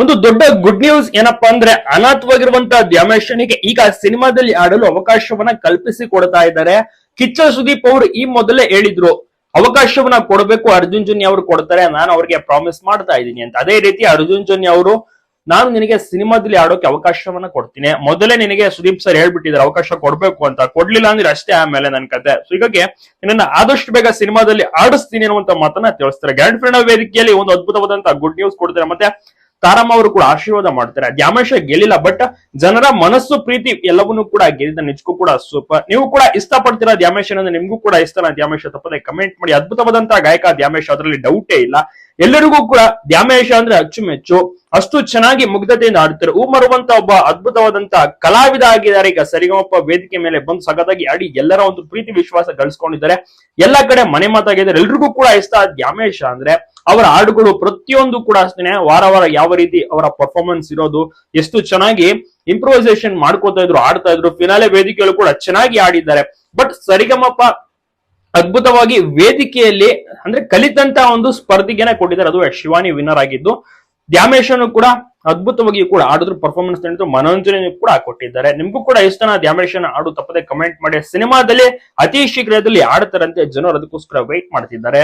ಒಂದು ದೊಡ್ಡ good news ಏನಪ್ಪಾ ಅಂದ್ರೆ ಅನಾಥವಾಗಿರುವಂತಹ ದ್ಯಾಮೇಶನಿಗೆ ಈಗ ಸಿನಿಮಾದಲ್ಲಿ ಆಡಲು ಅವಕಾಶವನ್ನ ಕಲ್ಪಿಸಿ ಕೊಡ್ತಾ ಇದ್ದಾರೆ. ಕಿಚ್ಚ ಸುದೀಪ್ ಅವರು ಈ ಮೊದಲೇ ಹೇಳಿದ್ರು, ಅವಕಾಶವನ್ನ ಕೊಡಬೇಕು ಅರ್ಜುನ್ ಜನ್ಯ ಅವರು ಕೊಡ್ತಾರೆ, ನಾನು ಅವ್ರಿಗೆ ಪ್ರಾಮಿಸ್ ಮಾಡ್ತಾ ಇದ್ದೀನಿ ಅಂತ. ಅದೇ ರೀತಿ ಅರ್ಜುನ್ ಜನ್ಯ ಅವರು, ನಾನು ನಿನಗೆ ಸಿನಿಮಾದಲ್ಲಿ ಆಡೋಕೆ ಅವಕಾಶವನ್ನ ಕೊಡ್ತೀನಿ. ಮೊದಲೇ ನಿನಗೆ ಸುದೀಪ್ ಸರ್ ಹೇಳ್ಬಿಟ್ಟಿದ್ದಾರೆ ಅವಕಾಶ ಕೊಡ್ಬೇಕು ಅಂತ. ಕೊಡ್ಲಿಲ್ಲ ಅಂದ್ರೆ ಅಷ್ಟೇ ಆಮೇಲೆ ನನ್ ಕತೆ. ಸೊ ಹೀಗಾಗಿ ನಿನ್ನ ಆದಷ್ಟು ಬೇಗ ಸಿನಿಮಾದಲ್ಲಿ ಆಡಿಸ್ತೀನಿ ಅನ್ನುವಂತ ಮಾತನ್ನ ತಿಳಿಸ್ತಾರೆ. ಗ್ರ್ಯಾಂಡ್ ಫಿನಾಲ್ ವೇದಿಕೆಯಲ್ಲಿ ಒಂದು ಅದ್ಭುತವಾದಂತಹ ಗುಡ್ ನ್ಯೂಸ್ ಕೊಡ್ತಾರೆ. ಮತ್ತೆ ತಾರಮ್ಮ ಅವರು ಕೂಡ ಆಶೀರ್ವಾದ ಮಾಡ್ತಾರೆ. ದ್ಯಾಮೇಶ ಗೆಲ್ಲಿಲ್ಲ ಬಟ್ ಜನರ ಮನಸ್ಸು, ಪ್ರೀತಿ ಎಲ್ಲವನ್ನೂ ಕೂಡ ಗೆದ್ದ ನಿಜಕ್ಕೂ ಕೂಡ ಸೂಪರ್ ನೀವು ಕೂಡ ಇಷ್ಟಪಡ್ತೀರಾ ದ್ಯಾಮೇಶ್ ಅಂದ್ರೆ ನಿಮ್ಗೂ ಕೂಡ ಇಷ್ಟನ ದ್ಯಾಮೇಶ ತಪ್ಪದೆ ಕಮೆಂಟ್ ಮಾಡಿ. ಅದ್ಭುತವಾದಂತಹ ಗಾಯಕ ದ್ಯಾಮೇಶ್ ಅದರಲ್ಲಿ ಡೌಟೇ ಇಲ್ಲ. ಎಲ್ಲರಿಗೂ ಕೂಡ ದ್ಯಾಮೇಶ ಅಂದ್ರೆ ಅಚ್ಚುಮೆಚ್ಚು. ಅಷ್ಟು ಚೆನ್ನಾಗಿ ಮುಗ್ಧತೆಯಿಂದ ಆಡ್ತಾರೆ. ಹೂ ಒಬ್ಬ ಅದ್ಭುತವಾದಂತಹ ಕಲಾವಿದ ಆಗಿದ್ದಾರೆ. ಈಗ ಸರಿಗಮಪ್ಪ ವೇದಿಕೆ ಮೇಲೆ ಬಂದು ಸಗದಾಗಿ ಆಡಿ ಎಲ್ಲರ ಒಂದು ಪ್ರೀತಿ ವಿಶ್ವಾಸ ಗಳಿಸ್ಕೊಂಡಿದ್ದಾರೆ. ಎಲ್ಲ ಕಡೆ ಮನೆ ಮಾತಾಗಿದ್ದಾರೆ. ಎಲ್ರಿಗೂ ಕೂಡ ಇಷ್ಟ ದ್ಯಾಮೇಶ ಅಂದ್ರೆ. ಅವರ ಹಾಡುಗಳು ಪ್ರತಿಯೊಂದು ಕೂಡ ಅಷ್ಟೇನೆ, ವಾರ ವಾರ ಯಾವ ರೀತಿ ಅವರ ಪರ್ಫಾರ್ಮೆನ್ಸ್ ಇರೋದು, ಎಷ್ಟು ಚೆನ್ನಾಗಿ ಇಂಪ್ರೂವೈಸೇಷನ್ ಮಾಡ್ಕೋತಾ ಇದ್ರು ಆಡ್ತಾ ಇದ್ರು ಫಿನಾಲೆ ವೇದಿಕೆಯಲ್ಲೂ ಕೂಡ ಚೆನ್ನಾಗಿ ಆಡಿದ್ದಾರೆ ಬಟ್ ಸರಿಗಮಪ್ಪ ಅದ್ಭುತವಾಗಿ ವೇದಿಕೆಯಲ್ಲಿ, ಅಂದ್ರೆ ಕಲಿತಂತ ಒಂದು ಸ್ಪರ್ಧಿಗೆನೆ ಕೊಟ್ಟಿದ್ದಾರೆ. ಅದು ಶಿವಾನಿ ವಿನ್ನರ್ ಆಗಿದ್ದು, ದ್ಯಾಮೇಶನು ಕೂಡ ಅದ್ಭುತವಾಗಿ ಕೂಡ ಆಡಿದ್ರು ಪರ್ಫಾರ್ಮೆನ್ಸ್ ನೀಡಿದ್ರು ಮನೋರಂಜನೆ ಕೂಡ ಕೊಟ್ಟಿದ್ದಾರೆ. ನಿಮ್ಗೂ ಕೂಡ ಇಷ್ಟನ ದ್ಯಾಮೇಶನ ಆಡು ತಪ್ಪದೆ ಕಮೆಂಟ್ ಮಾಡಿ, ಸಿನಿಮಾದಲ್ಲಿ ಅತಿ ಶೀಘ್ರದಲ್ಲಿ ಆಡ್ತಾರಂತೆ ಜನರು ಅದಕ್ಕೋಸ್ಕರ ವೆಯ್ಟ್ ಮಾಡ್ತಿದ್ದಾರೆ.